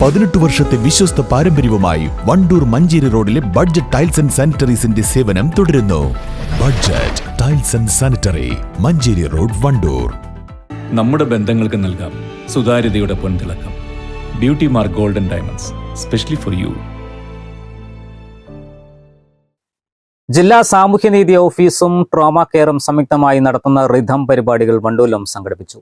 പതിനെട്ട് വർഷത്തെ വിശ്വസ്ത പാരമ്പര്യവുമായി വണ്ടൂർ മഞ്ചേരി റോഡിലെ ബഡ്ജറ്റ് ടൈൽസ് ആൻഡ് സാനിറ്ററീസിന്റെ സേവനം തുടരുന്നു. Budget tiles and sanitary Manjeri road Wandoor. നമ്മുടെ ബന്ധങ്ങൾക്ക് നൽകാം സുതാര്യതയുടെ പൊൻതിളക്കം. Beauty mark golden diamonds specially for you. ജില്ലാ സാമൂഹ്യനീതി ഓഫീസും ട്രോമ കെയറും സംയുക്തമായി നടത്തുന്ന റിഥം പരിപാടികൾ വണ്ടൂരിലും സംഘടിപ്പിച്ചു.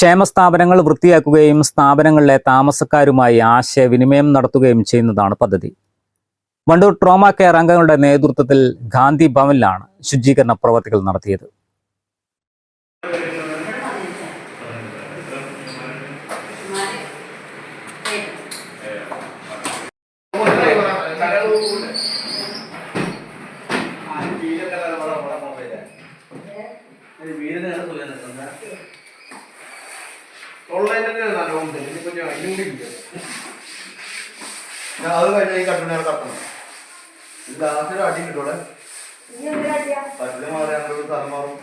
ക്ഷേമ സ്ഥാപനങ്ങൾ വൃത്തിയാക്കുകയും സ്ഥാപനങ്ങളിലെ താമസക്കാരുമായി ആശയവിനിമയം നടത്തുകയും ചെയ്യുന്നതാണ് പദ്ധതി വണ്ടൂർ ട്രോമ കെയർ അംഗങ്ങളുടെ നേതൃത്വത്തിൽ ഗാന്ധി ഭവനിലാണ് ശുചീകരണ പ്രവർത്തികൾ നടത്തിയത് ഞാൻ അത് കഴിഞ്ഞ ഈ കട്ടിനെ കട്ടണം ലാസ്റ്റ് അടി കിട്ടൂടെ പറ്റില്ല മാറി അങ്ങോട്ട് സ്ഥലം മാറും.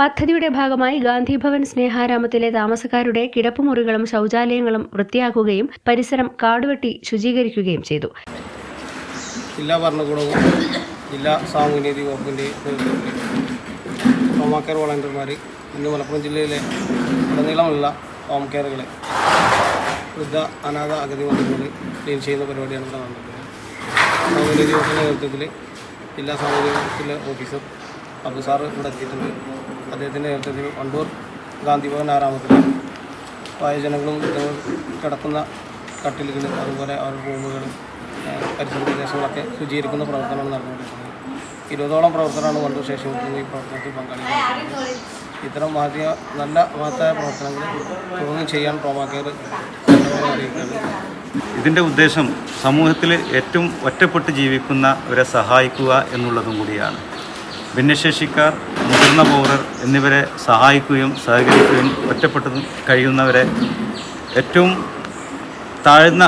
പദ്ധതിയുടെ ഭാഗമായി ഗാന്ധിഭവൻ സ്നേഹാരാമത്തിലെ താമസക്കാരുടെ കിടപ്പുമുറികളും ശൗചാലയങ്ങളും വൃത്തിയാക്കുകയും പരിസരം കാടുവെട്ടി ശുചീകരിക്കുകയും ചെയ്തു. ജില്ലാ ഭരണകൂടവും ജില്ലാ സാമൂഹ്യനീതി വകുപ്പിന്റെ ഹോം കെയർ വളണ്ടിയർമാർ ഇന്ന് മലപ്പുറം ജില്ലയിലെ ഉടനീളമുള്ള ഹോം കെയറുകളെ വൃദ്ധ അനാഥ അഗതി മന്ദിരങ്ങൾ ക്ലീൻ ചെയ്യുന്ന പരിപാടിയാണ് ഇവിടെ നടന്നത് സൗകര്യ ദിവസത്തിന്റെ നേതൃത്വത്തിൽ ജില്ലാ സൗകര്യത്തിലെ ഓഫീസർ അബ്ദു സാറ് ഇവിടെ എത്തിയിട്ടുണ്ട്. അദ്ദേഹത്തിന്റെ നേതൃത്വത്തിൽ വണ്ടൂർ ഗാന്ധി ആരാമത്തിൽ വയോജനങ്ങളും കിടക്കുന്ന കട്ടിലുകൾ അതുപോലെ അവരുടെ റൂമുകൾ പരിസര പ്രദേശങ്ങളൊക്കെ ശുചീകരിക്കുന്ന പ്രവർത്തനമാണ് നടന്നുകൊണ്ടിരിക്കുന്നത്. ഇരുപതോളം പ്രവർത്തനമാണ് സ്റ്റേഷൻ ഈ പ്രവർത്തനത്തിൽ പങ്കാളിക്കുന്നത് ഇത്തരം മഹത്യ നല്ല മഹത്തായ പ്രവർത്തനങ്ങൾ തുടർന്ന് ചെയ്യാൻ ട്രോമാ കെയർ ഇതിന്റെ ഉദ്ദേശം സമൂഹത്തിൽ ഏറ്റവും ഒറ്റപ്പെട്ട് ജീവിക്കുന്നവരെ സഹായിക്കുക എന്നുള്ളതും കൂടിയാണ്. ഭിന്നശേഷിക്കാർ മുതിർന്ന പൗരർ എന്നിവരെ സഹായിക്കുകയും സഹകരിക്കുകയും ഒറ്റപ്പെട്ട് കഴിയുന്നവരെ ഏറ്റവും താഴ്ന്ന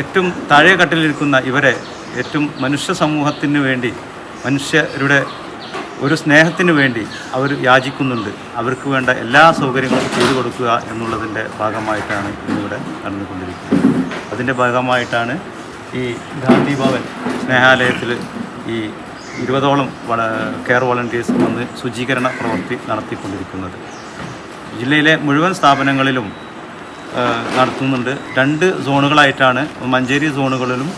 ഏറ്റവും താഴെ കട്ടിലിരിക്കുന്ന ഇവരെ ഏറ്റവും മനുഷ്യ സമൂഹത്തിന് വേണ്ടി മനുഷ്യരുടെ ഒരു സ്നേഹത്തിന് വേണ്ടി അവർ യാചിക്കുന്നുണ്ട്. അവർക്ക് വേണ്ട എല്ലാ സൗകര്യങ്ങളും ചെയ്തു കൊടുക്കുക എന്നുള്ളതിന്റെ ഭാഗമായിട്ടാണ് ഇന്നിവിടെ നടന്നുകൊണ്ടിരിക്കുന്നത്. അതിന്റെ ഭാഗമായിട്ടാണ് ഈ ഗാന്ധി ഭവൻ സ്നേഹാലയത്തിൽ ഈ ഇരുപതോളം വള കെയർ വോളണ്ടിയേഴ്സ് വന്ന് ശുചീകരണ പ്രവൃത്തി നടത്തിക്കൊണ്ടിരിക്കുന്നത്. ജില്ലയിലെ മുഴുവൻ സ്ഥാപനങ്ങളിലും നടത്തുന്നുണ്ട്. രണ്ട് സോണുകളായിട്ടാണ് മഞ്ചേരി സോണുകളിലും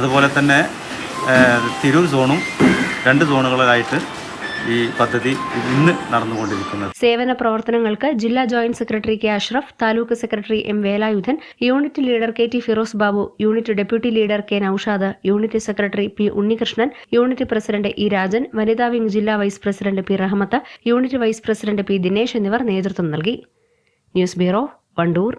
അതുപോലെ തന്നെ തിരൂർ സോണും രണ്ട് സോണുകളിലായിട്ട് ഈ പദ്ധതി ഇന്ന് നടന്നുകൊണ്ടിരിക്കുന്നത്. സേവന പ്രവർത്തനങ്ങൾക്ക് ജില്ലാ joint secretary K Ashraf taluk secretary M Velayudhan unit leader K T Firoz Babu unit deputy leader K Noushad unit secretary P Unnikrishnan unit president E Rajan വനിതാ വിംഗ് ജില്ലാ vice president P Rahmath unit vice president P Dinesh എന്നിവർ നേതൃത്വം നൽകി. News bureau Wandoor.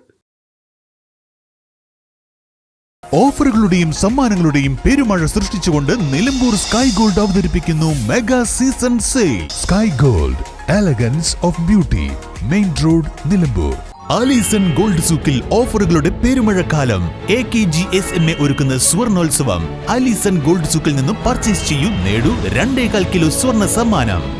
ഓഫറുകളുടെയും സമ്മാനങ്ങളുടെയും പെരുമഴ സൃഷ്ടിച്ചുകൊണ്ട് Nilambur sky gold അവതരിപ്പിക്കുന്നു mega season sale. Sky gold elegance of beauty main road Nilambur. Alison gold സൂക്കിൽ ഓഫറുകളുടെ പെരുമഴക്കാലം. A K G S M A ഒരുക്കുന്ന സ്വർണോത്സവം. ആലീസൺ ഗോൾഡ് സൂക്കിൽ നിന്നും പർച്ചേസ് ചെയ്യൂ നേടൂ രണ്ടേകാൽ കിലോ സ്വർണ സമ്മാനം.